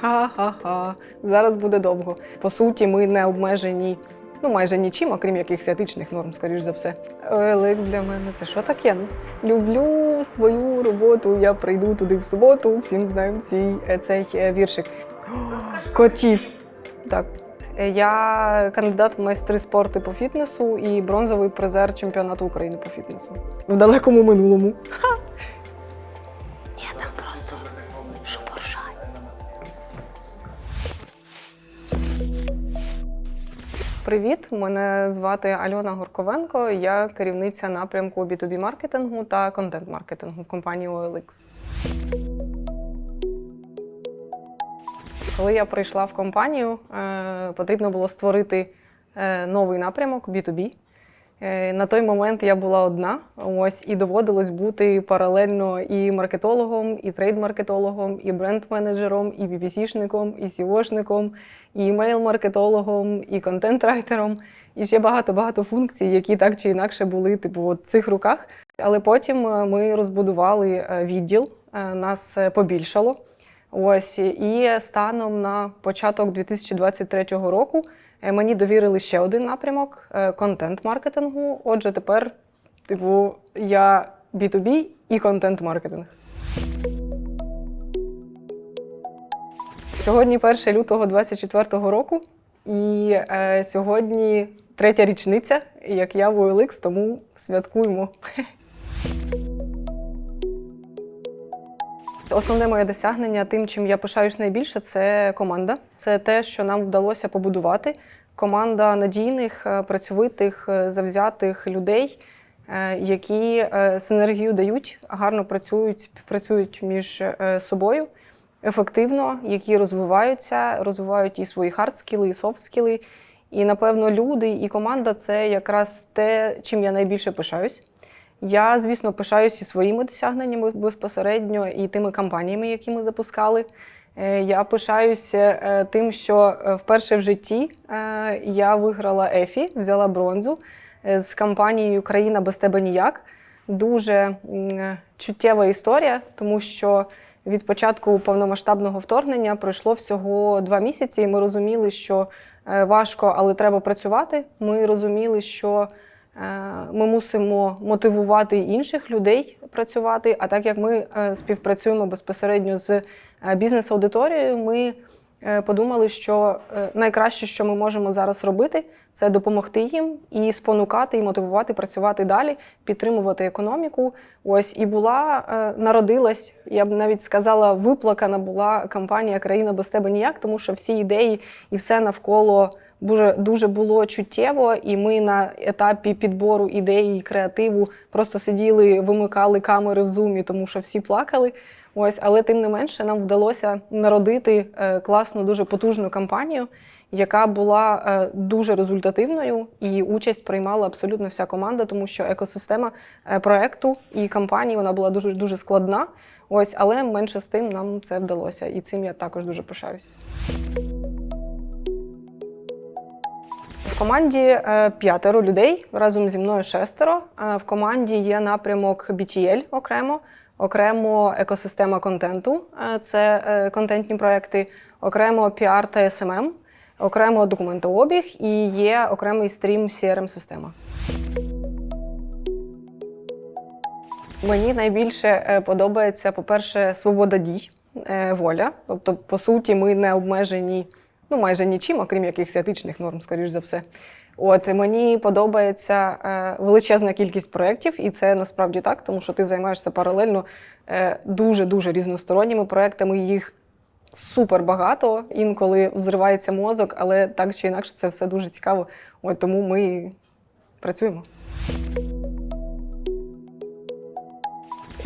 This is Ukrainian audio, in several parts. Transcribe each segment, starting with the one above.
Ха-ха-ха. Зараз буде довго. По суті, ми не обмежені. Ну, майже нічим, окрім якихось етичних норм, скоріш за все. OLX для мене це що таке? Ну, люблю свою роботу. Я прийду туди в суботу. Всім знаємо цей, цей е, віршик. Котів. Так. Е, Я кандидат в майстри спорту по фітнесу і бронзовий призер чемпіонату України по фітнесу. В далекому минулому. Ні, Привіт, мене звати Альона Горковенко. Я керівниця напрямку B2B маркетингу та контент-маркетингу в компанії OLX. Коли я прийшла в компанію, е, потрібно було створити е, новий напрямок B2B. Е, На той момент я була одна, ось і доводилось бути паралельно і маркетологом, і трейд-маркетологом, і бренд-менеджером, і BPC-шником, і SEO-шником, і імейл-маркетологом, і контент-райтером, і ще багато-багато функцій, які так чи інакше були типу в цих руках. Але потім е, ми розбудували е, відділ, нас побільшало. Ось і станом на початок 2023 року мені довірили ще один напрямок е, контент-маркетингу. Отже, тепер, типу, я B2B і контент-маркетинг. Сьогодні 1 лютого 2024 року, і е, сьогодні третя річниця, як я в OLX, тому святкуємо. Основне моє досягнення, тим, чим я пишаюсь найбільше, це команда. Це те, що нам вдалося побудувати. Команда надійних, е, працьовитих, е, завзятих людей, е, які синергію дають, гарно працюють, співпрацюють між собою ефективно, які розвиваються, розвивають і свої хардскіли, і софтскіли. І, напевно, люди і команда це якраз те, чим я найбільше пишаюсь. Я, звісно, пишаюся своїми досягненнями безпосередньо і тими кампаніями, які ми запускали. Е, Я пишаюся е, тим, що е, вперше в житті я виграла Ефі, взяла бронзу з кампанією Країна без тебе ніяк. Дуже чуттєва історія, тому що від початку повномасштабного вторгнення пройшло всього два місяці, і ми розуміли, що важко, але треба працювати. Ми розуміли, що ми мусимо мотивувати інших людей працювати. А так як ми е, співпрацюємо безпосередньо з е, бізнес-аудиторією, ми е, подумали, що е, найкраще, що ми можемо зараз робити, це допомогти їм і спонукати, і мотивувати працювати далі, підтримувати економіку. Ось і була е, народилась, я б навіть сказала, виплакана була кампанія Країна без тебе ніяк, тому що всі ідеї і все навколо дуже, дуже було чуттєво. І ми на етапі підбору ідеї і креативу просто сиділи, вимикали камери в зумі, тому що всі плакали. Ось, але тим не менше нам вдалося народити е, класну, дуже потужну кампанію, яка була е, дуже результативною, і участь приймала абсолютно вся команда, тому що екосистема е, проекту і кампанії вона була дуже дуже складна. Ось, але менше з тим нам це вдалося, і цим я також дуже пишаюся. Команді е, п'ятеро людей разом зі мною шестеро. Е, В команді є напрямок BTL окремо, окремо екосистема контенту, е, це контентні проекти, окремо PR та SMM, окремо документообіг і є окремий стрім CRM-система. Мені найбільше подобається, по-перше, свобода дій, воля. Тобто, по суті, ми не обмежені ну, майже нічим, окрім якихось етичних норм, скоріш за все. От мені подобається е, величезна кількість проєктів, і це насправді так, тому що ти займаєшся паралельно дуже-дуже різносторонніми проєктами. Їх супер багато. Інколи взривається мозок, але так чи інакше це все дуже цікаво. От тому ми працюємо.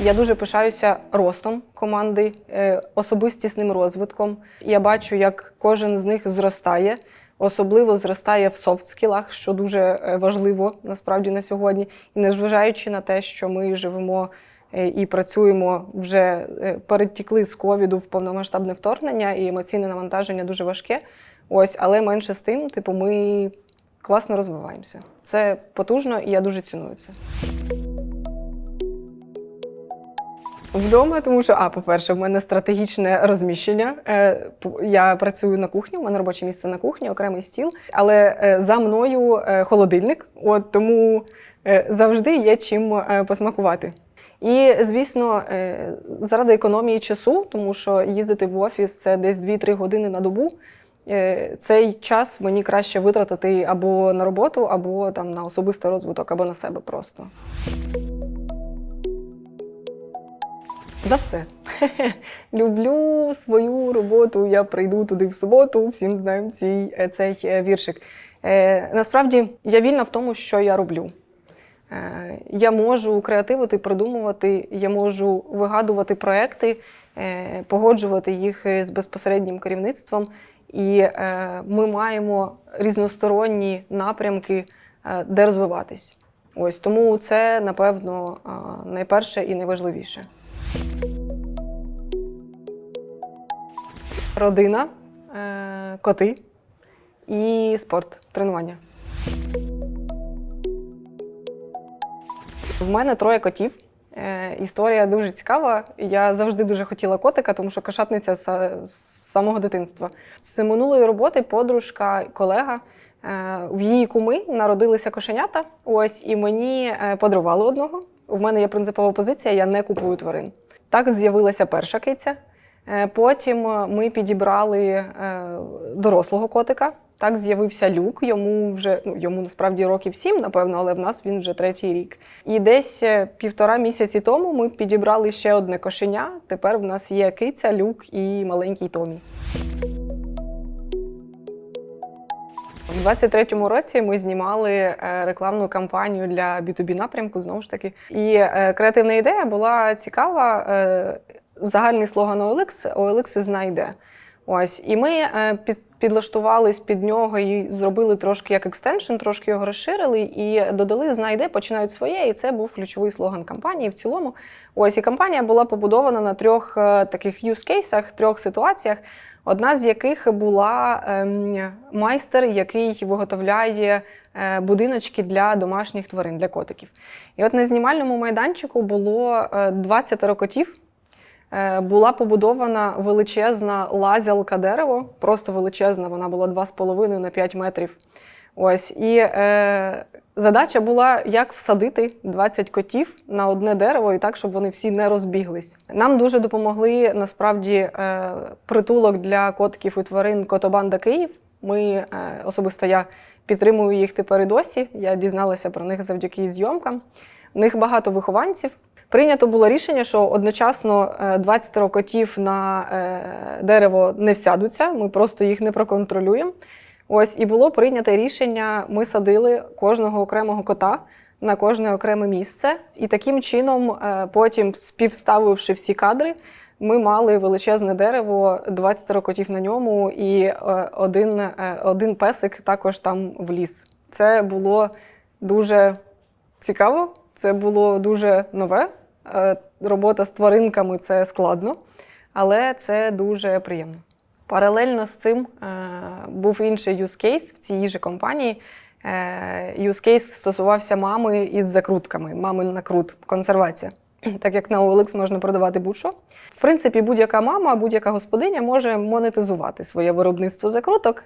Я дуже пишаюся ростом команди, е, особистісним розвитком. Я бачу, як кожен з них зростає, особливо зростає в софт-скілах, що дуже е, важливо насправді на сьогодні. І незважаючи на те, що ми живемо е, і працюємо вже перетікли з ковіду в повномасштабне вторгнення, і емоційне навантаження дуже важке. Ось, але менше з тим, типу, ми класно розвиваємося. Це потужно, і я дуже ціную це. Вдома, тому що, а, по-перше, в мене стратегічне розміщення. Е, Я працюю на кухні, у мене робоче місце на кухні, окремий стіл, але е, за мною е, холодильник, от тому завжди є чим посмакувати. І, звісно, заради економії часу, тому що їздити в офіс це десь 2-3 години на добу. Цей час мені краще витратити або на роботу, або там на особистий розвиток, або на себе просто. За все. Люблю свою роботу. Я прийду туди в суботу. Всім знаємо цей, е, цей е, віршик. Е, насправді я вільна в тому, що я роблю. Я можу креативити, придумувати, я можу вигадувати проекти, погоджувати їх з безпосереднім керівництвом. І ми маємо різносторонні напрямки, де розвиватись. Ось тому це, напевно, найперше і найважливіше. Родина, е, коти і спорт, тренування. В мене троє котів. Е, Історія дуже цікава. Я завжди дуже хотіла котика, тому що кошатниця з, самого дитинства. З минулої роботи подружка, колега. е, В її куми народилися кошенята. Ось і мені подарували одного. У мене є принципова позиція, я не купую тварин. Так з'явилася перша киця. Е, Потім е, ми підібрали е, дорослого котика. Так з'явився люк. Йому вже ну йому насправді років сім, напевно, але в нас він вже третій рік. І десь півтора місяці тому ми підібрали ще одне кошеня. Тепер в нас є киця, люк і маленький Томі. У 23-му році ми знімали е, рекламну кампанію для B2B напрямку знову ж таки. І е, креативна ідея була цікава. е, Загальний слоган OLX OLX знайде. Ось, і ми під, підлаштувались під нього і зробили трошки як екстеншн, трошки його розширили і додали знайде, починають своє. І це був ключовий слоган кампанії в цілому. Ось і кампанія була побудована на трьох е, таких юзкейсах, трьох ситуаціях. Одна з яких була ем, майстер, який виготовляє е, будиночки для домашніх тварин, для котиків. І от на знімальному майданчику було е, 20 котів. Е, Була побудована величезна лазялка дерево, просто величезна, вона була 2,5 на 5 метрів. Ось і е, задача була, як всадити 20 котів на одне дерево і так, щоб вони всі не розбіглись. Нам дуже допомогли насправді е, притулок для котиків і тварин Котобанда Київ. Ми е, особисто я підтримую їх тепер і досі. Я дізналася про них завдяки зйомкам. У них багато вихованців. Прийнято було рішення, що одночасно е, 20 котів на е, дерево не всядуться, ми просто їх не проконтролюємо. Ось і було прийнято рішення. Ми садили кожного окремого кота на кожне окреме місце, і таким чином, е, потім, співставивши всі кадри, ми мали величезне дерево, 20 котів на ньому, і е, один, е, один песик також там вліз. Це було дуже цікаво, це було дуже нове. Е, Робота з тваринками це складно, але це дуже приємно. Паралельно з цим е, був інший use case в цій же компанії. Е, use case стосувався мами із закрутками, мами накрут, консервація. Так як на OLX можна продавати будь-що. В принципі, будь-яка мама, будь-яка господиня може монетизувати своє виробництво закруток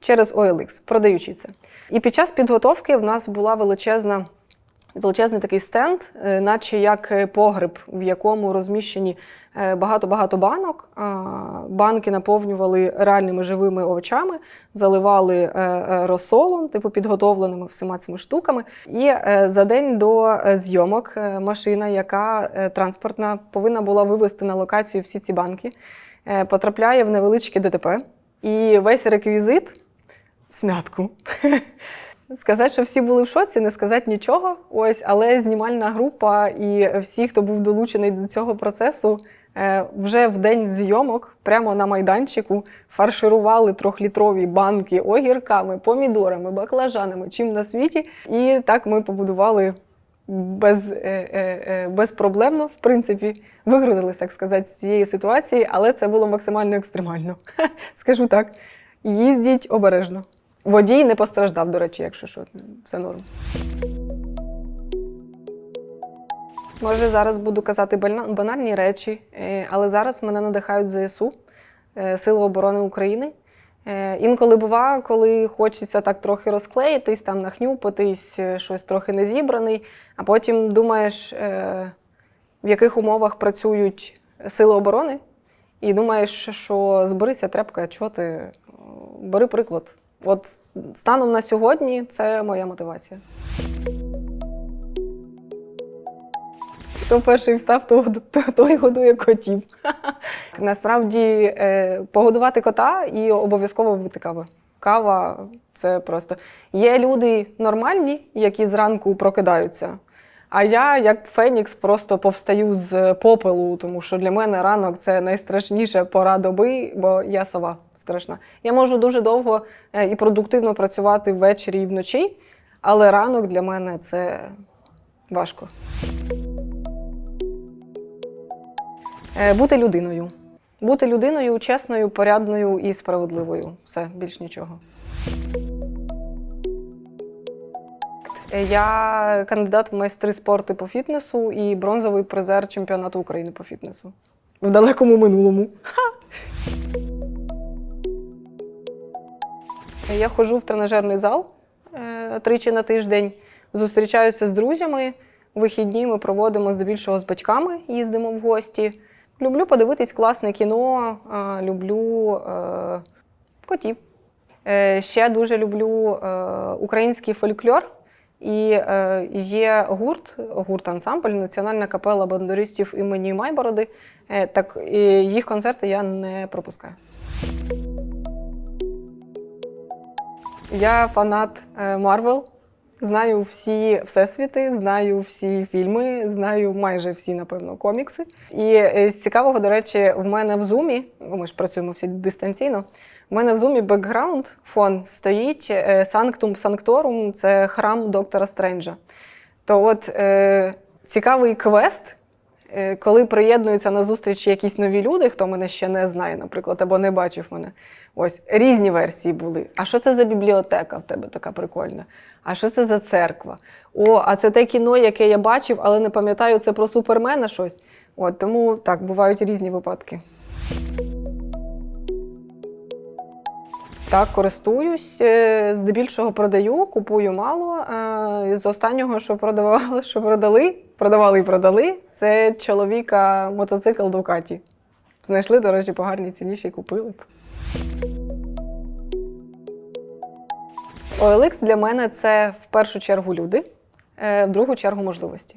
через OLX, продаючи це. І під час підготовки в нас була величезна величезний такий стенд, е, наче як е, погреб, в якому розміщені е, багато-багато банок. Банки наповнювали реальними живими овочами, заливали розсолом, типу підготовленими всіма цими штуками. І за день до зйомок машина, яка транспортна, повинна була вивезти на локацію всі ці банки, потрапляє в невеличке ДТП. І весь реквізит в смятку. Сказати, що всі були в шоці, не сказати нічого. Ось, але знімальна група і всі, хто був долучений до цього процесу, е, вже в день зйомок, прямо на майданчику, фарширували трьохлітрові банки огірками, помідорами, баклажанами, чим на світі. І так ми побудували без, е, е, безпроблемно, в принципі, вигрузилися, так сказати, з цієї ситуації, але це було максимально екстремально. Скажу так. Їздіть обережно. Водій не постраждав, до речі, якщо що, все норм. Може, зараз буду казати банальні речі, е, але зараз мене надихають ЗСУ, е, Сили оборони України. Е, Інколи бува, коли хочеться так трохи розклеїтись, там нахнюпатись, е, щось трохи не зібраний, а потім думаєш, в яких умовах працюють сили оборони, і думаєш, що зберися тряпка, чого ти бери приклад. От станом на сьогодні це моя мотивація. Хто перший встав, то, то- той годує котів. Насправді е, погодувати кота і обов'язково випити каву. Кава це просто. Є люди нормальні, які зранку прокидаються. А я, як Фенікс, просто повстаю з попелу, тому що для мене ранок це найстрашніша пора доби, бо я сова страшна. Я можу дуже довго е, і продуктивно працювати ввечері і вночі, але ранок для мене це важко. Е, Бути людиною. Бути людиною чесною, порядною і справедливою. Все, більш нічого. Е, Я кандидат в майстри спорту по фітнесу і бронзовий призер чемпіонату України по фітнесу. В далекому минулому. Ха! Я ходжу в тренажерний зал е, тричі на тиждень, зустрічаюся з друзями. Вихідні ми проводимо здебільшого з батьками, їздимо в гості. Люблю подивитись класне кіно, е, люблю е, котів. Е, ще дуже люблю е, український фольклор. І е, є гурт, гурт ансамбль, Національна капела бандуристів імені Майбороди. Е, так і їх концерти я не пропускаю. Я фанат Марвел. Знаю всі всесвіти, знаю всі фільми, знаю майже всі, напевно, комікси. І е, з цікавого, до речі, в мене в зумі, ми ж працюємо всі дистанційно. В мене в зумі бекграунд фон стоїть е, Санктум Санкторум це храм доктора Стренджа. То от е, цікавий квест, е, коли приєднуються на зустрічі якісь нові люди, хто мене ще не знає, наприклад, або не бачив мене. Ось різні версії були. А що це за бібліотека в тебе така прикольна? А що це за церква? О, а це те кіно, яке я бачив, але не пам'ятаю, це про супермена щось. От тому так, бувають різні випадки. Так, користуюсь, е, здебільшого продаю, купую мало. Е, з останнього, що продавали, що продали, продавали і продали, це чоловіка мотоцикл Дукаті. Знайшли, до речі, по гарній ціні ще й купили. OLX для мене це в першу чергу люди, е, в другу чергу можливості.